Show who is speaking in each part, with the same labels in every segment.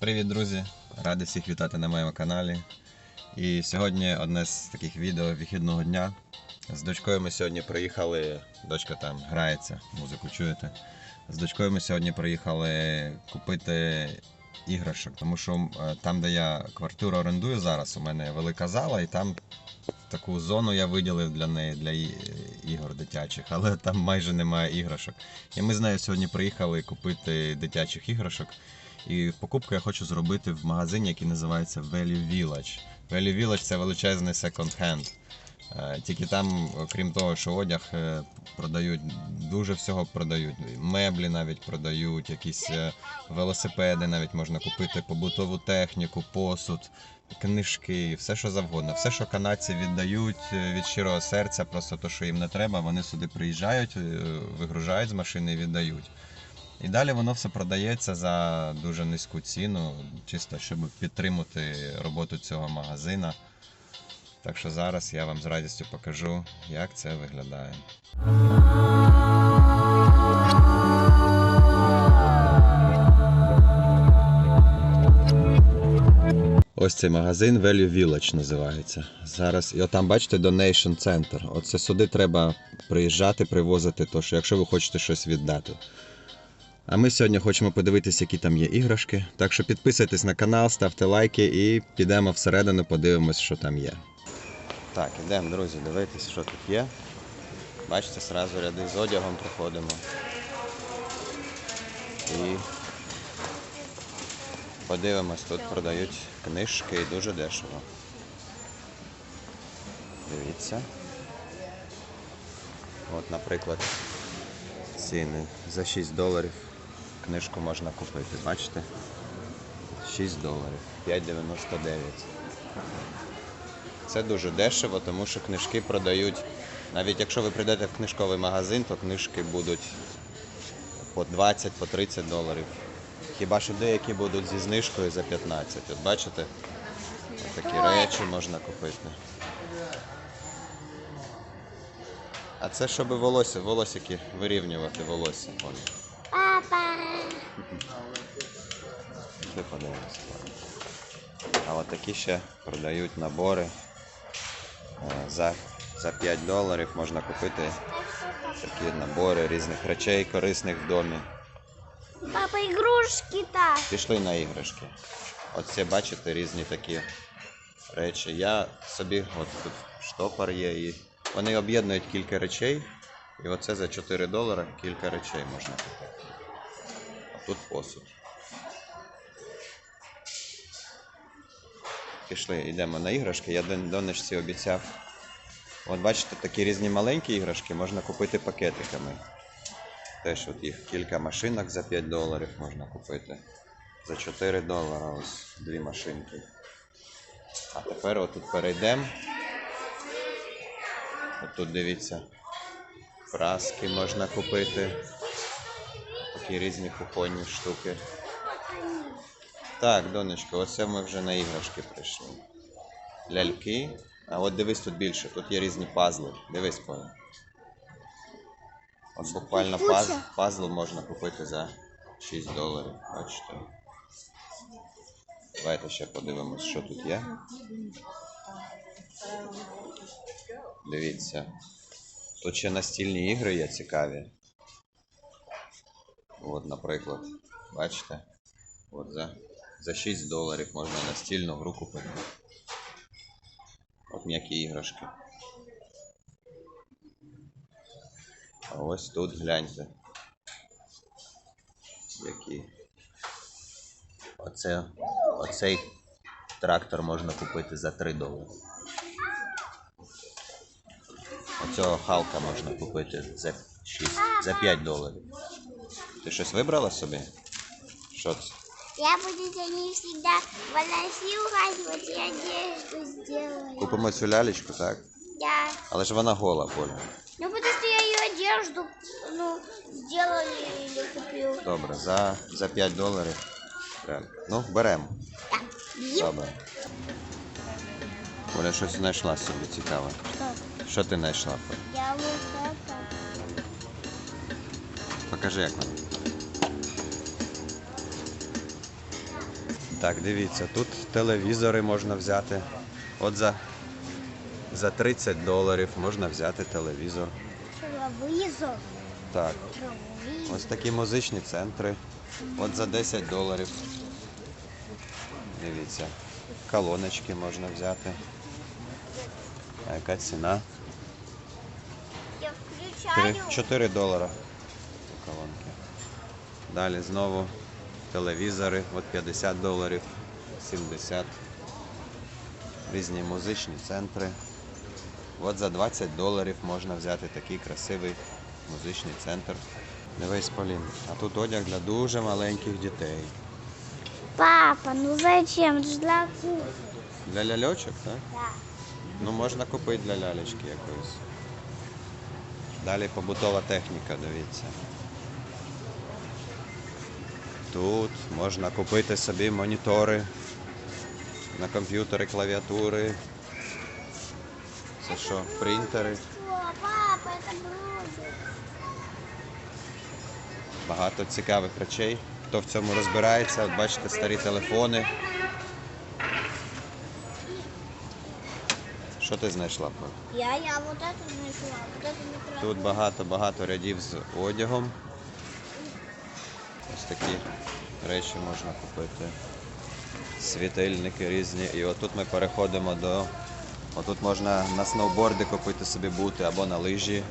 Speaker 1: Привіт, друзі! Радий всіх вітати на моєму каналі. І сьогодні одне з таких відео вихідного дня. З дочкою ми сьогодні приїхали. Дочка там грається, музику чуєте. З дочкою ми сьогодні приїхали купити іграшок, тому що е, там, де я квартиру орендую зараз, у мене велика зала, і там таку зону я виділив для неї для ігор дитячих, але там майже немає іграшок. І ми з нею сьогодні приїхали купити дитячих іграшок. І покупку я хочу зробити в магазині, який називається Value Village. Value Village це величезний секонд-хенд. Тільки там, окрім того, що одяг е, продають, дуже всього продають. Меблі навіть продають, якісь е, велосипеди навіть можна купити, побутову техніку, посуд, книжки, все що завгодно. Все, що канадці віддають е, від щирого серця, просто то, що їм не треба, вони сюди приїжджають, вигружають з машини і віддають. І далі воно все продається за дуже низьку ціну, чисто щоб підтримати роботу цього магазина. Так що зараз я вам з радістю покажу, як це виглядає. Ось цей магазин Value Village називається. Зараз, і отам бачите Donation Center. Оце сюди треба приїжджати, привозити, то що якщо ви хочете щось віддати. А ми сьогодні хочемо подивитися, які там є іграшки. Так що підписуйтесь на канал, ставте лайки і підемо всередину, подивимось, що там є. Так, ідемо, друзі, дивитися, що тут є. Бачите, зразу ряди з одягом проходимо. І подивимось, тут продають книжки і дуже дешево. Дивіться. От, наприклад, ціни за 6 доларів книжку можна купити. Бачите? 6 доларів. 5,99. Це дуже дешево, тому що книжки продають. Навіть якщо ви прийдете в книжковий магазин, то книжки будуть по 20, по 30 доларів. Хіба що деякі будуть зі знижкою за 15. От бачите? От такі речі можна купити. А це щоб волосся, волосики вирівнювати волосся. Пішли подивимося. А от такі ще продають набори. Е, За, за 5 доларів можна купити такі набори різних речей, корисних в домі.
Speaker 2: Папа, игрушки-то.
Speaker 1: Пішли на іграшки. Оце бачите різні такі речі. Я собі, от тут штопор є, і вони об'єднують кілька речей. І оце за 4 долари кілька речей можна купити. А тут посуд. Пішли, йдемо на іграшки. Я донечці обіцяв. От бачите, такі різні маленькі іграшки можна купити пакетиками. Теж от їх кілька машинок за 5 доларів можна купити. За 4 долара ось дві машинки. А тепер отут перейдемо. Отут дивіться. Праски можна купити. Такі різні кухонні штуки. Так, донечко, оце ми вже на іграшки прийшли. Ляльки. А от дивись тут більше, тут є різні пазли. Дивись, понял. От буквально паз, пазл можна купити за 6 доларів. Бачите. Давайте ще подивимось, що тут є. Дивіться. Тут ще настільні ігри є цікаві. От, наприклад, бачите? От за, за 6 доларів можна настільну гру купити. От м'які іграшки. А ось тут гляньте. Які. Оце, оцей трактор можна купити за 3 долари. Оцього Халка можна купити за 6, за 5 доларів. Ти щось вибрала собі? Що це?
Speaker 2: Я буду за ней всегда волосы ухаживать и одежду сделаю.
Speaker 1: Купимо цю лялечку, так?
Speaker 2: Да.
Speaker 1: Але ж вона гола, Поля.
Speaker 2: Ну, потому что я ее одежду, ну, сделали или купил.
Speaker 1: Добре, за, за 5 доларів. Реально. Ну, беремо.
Speaker 2: Так.
Speaker 1: Добре. Оля щось знайшла собі цікаве. Що ти знайшла?
Speaker 2: Я вот это.
Speaker 1: Покажи, як воно. Так, дивіться, тут телевізори можна взяти. От за, за 30 доларів можна взяти телевізор.
Speaker 2: Телевизор.
Speaker 1: Так,
Speaker 2: Телевизор.
Speaker 1: ось такі музичні центри. От за 10 доларів. Дивіться. Колоночки можна взяти. А яка ціна?
Speaker 2: Я включаю.
Speaker 1: 4 долара. Колонки. Далі знову телевізори, от 50 доларів, 70. Різні музичні центри. От за 20 доларів можна взяти такий красивий музичний центр. Дивись, Полін. А тут одяг для дуже маленьких дітей.
Speaker 2: Папа, ну зачем? Для кухни.
Speaker 1: Для ляльочок, так?
Speaker 2: Да.
Speaker 1: Ну, можна купити для лялечки якоїсь. Далі побутова техніка, дивіться. Тут можна купити собі монітори на комп'ютери, клавіатури. Це що, принтери.
Speaker 2: Что, папа, это бросит.
Speaker 1: Багато цікавих речей. Хто в цьому розбирається, от бачите, старі телефони. Що ти знайшла? Поль?
Speaker 2: Я, я вот эту нашла, вот эту микро.
Speaker 1: Тут багато-багато рядів з одягом. Ось такі речі можна купити. Світильники різні. І отут ми переходимо до. Отут можна на сноуборди купити собі бути або на лижі.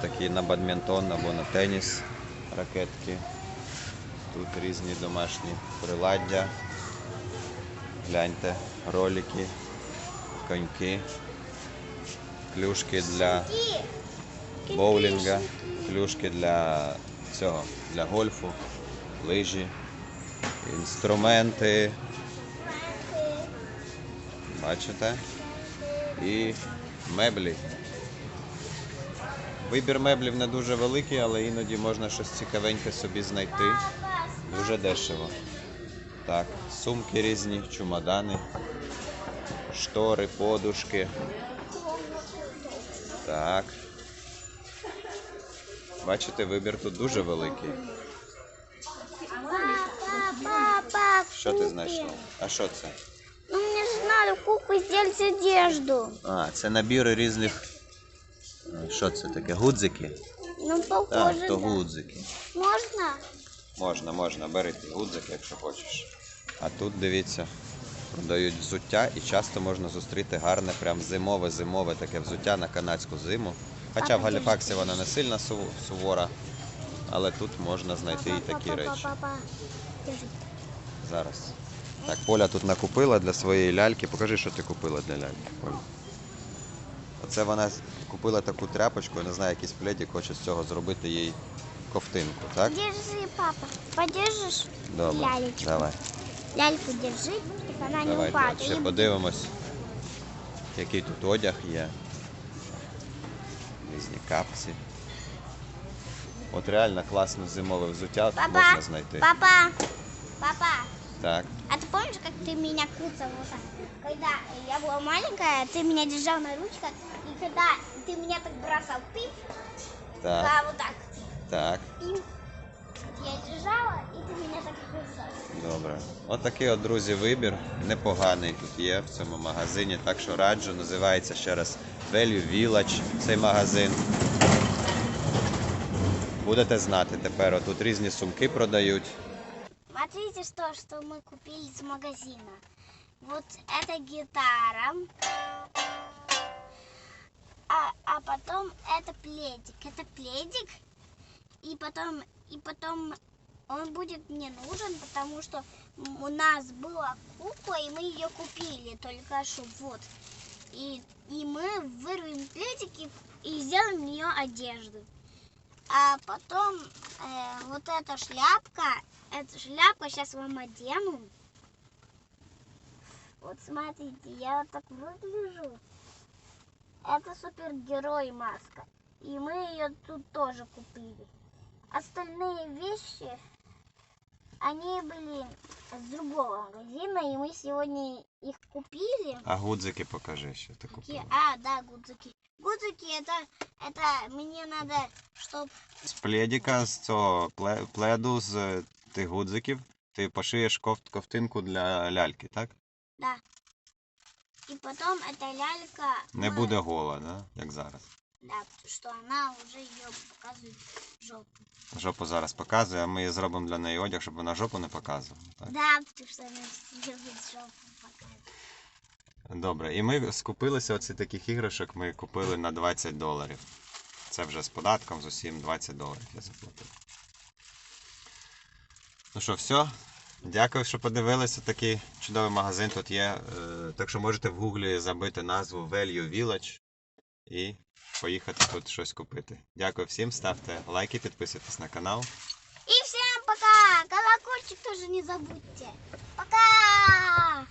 Speaker 1: Такі на бадмінтон або на теніс ракетки. Тут різні домашні приладдя. Гляньте, ролики, коньки, клюшки для боулінга, клюшки для цього, для гольфу, лижі, інструменти, бачите? І меблі. Вибір меблів не дуже великий, але іноді можна щось цікавеньке собі знайти. Дуже дешево. Так, сумки різні, чумадани, штори, подушки. Так. Бачите, вибір тут дуже великий.
Speaker 2: Папа,
Speaker 1: Що ти знайшла? А що це?
Speaker 2: Ну мне же надо куклу сделать одежду.
Speaker 1: А, це набіри різних. е, Що це таке? Гудзики?
Speaker 2: Ну похоже,
Speaker 1: Так, то
Speaker 2: да.
Speaker 1: гудзики.
Speaker 2: Можно?
Speaker 1: Можна, можна, бери гудзики, якщо хочеш. А тут дивіться, продають взуття і часто можна зустріти гарне, прям зимове, зимове таке взуття на канадську зиму. Хоча в Галіфаксі вона не сильно су- сувора, але тут можна знайти і такі речі. Зараз. Так, Поля тут накупила для своєї ляльки. Покажи, що ти купила для ляльки, Поля. Оце вона купила таку тряпочку, я не знаю, якийсь пледик, хоче з цього зробити їй ковтинку, так?
Speaker 2: Держи, папа. Подержишь?
Speaker 1: Добре.
Speaker 2: Лялечку.
Speaker 1: Давай.
Speaker 2: Ляльку держи, чтобы она не
Speaker 1: Давай,
Speaker 2: упала.
Speaker 1: давай. Ще подивимось, який тут одяг є Різні капці. От реально класне зимове взуття
Speaker 2: Папа,
Speaker 1: можна знайти.
Speaker 2: папа, папа.
Speaker 1: Так.
Speaker 2: А ты помнишь, как ты меня куцал вот так? Когда я была маленькая, ты меня держал на ручках, и когда ты меня так бросал, ты,
Speaker 1: Так,
Speaker 2: да, вот так.
Speaker 1: так.
Speaker 2: И я держала, и ты меня так кусал.
Speaker 1: Добре. От такий от, друзі, вибір. Непоганий тут є в цьому магазині. Так що раджу, називається ще раз Value Village цей магазин. Будете знати тепер, тут різні сумки продають.
Speaker 2: Смотрите, что, что мы купили из магазина. Вот это гитара. А, а потом это пледик. Это пледик. И потом, и потом он будет мне нужен, потому что у нас была кукла, и мы ее купили только что. Вот. И, и мы вырвем пледик и, и сделаем в нее одежду. А потом э, вот эта шляпка, эту шляпку сейчас вам одену. Вот смотрите, я вот так выгляжу. Это супергерой маска. И мы ее тут тоже купили. Остальные вещи, они были с другого магазина, и мы сегодня их купили.
Speaker 1: А гудзики покажи, що ти
Speaker 2: Какие-
Speaker 1: купила.
Speaker 2: А, да, гудзики. Гудзики это, это мне надо, чтобы
Speaker 1: З пледика, з цього пле- пледу, з тих гудзиків ти пошиєш кофт, ковтинку для ляльки, так?
Speaker 2: Да. И потом эта лялька...
Speaker 1: Не
Speaker 2: ну,
Speaker 1: буде гола, да? як зараз.
Speaker 2: Да, потому что она уже ее показывает жопу.
Speaker 1: Жопу зараз показує, а ми її зробимо для неї одяг, щоб вона жопу не показувала. Так?
Speaker 2: Да, потому что она любит жопу показывать.
Speaker 1: Добре, і ми скупилися оці таких іграшок, ми купили на 20 доларів. Це вже з податком, з усім 20 доларів я заплатив. Ну що, все. Дякую, що подивилися. Такий чудовий магазин тут є. Е, Так що можете в гуглі забити назву Value Village і поїхати тут щось купити. Дякую всім, ставте лайки, підписуйтесь на канал.
Speaker 2: І всем пока! Колокольчик тоже не забудьте. Пока!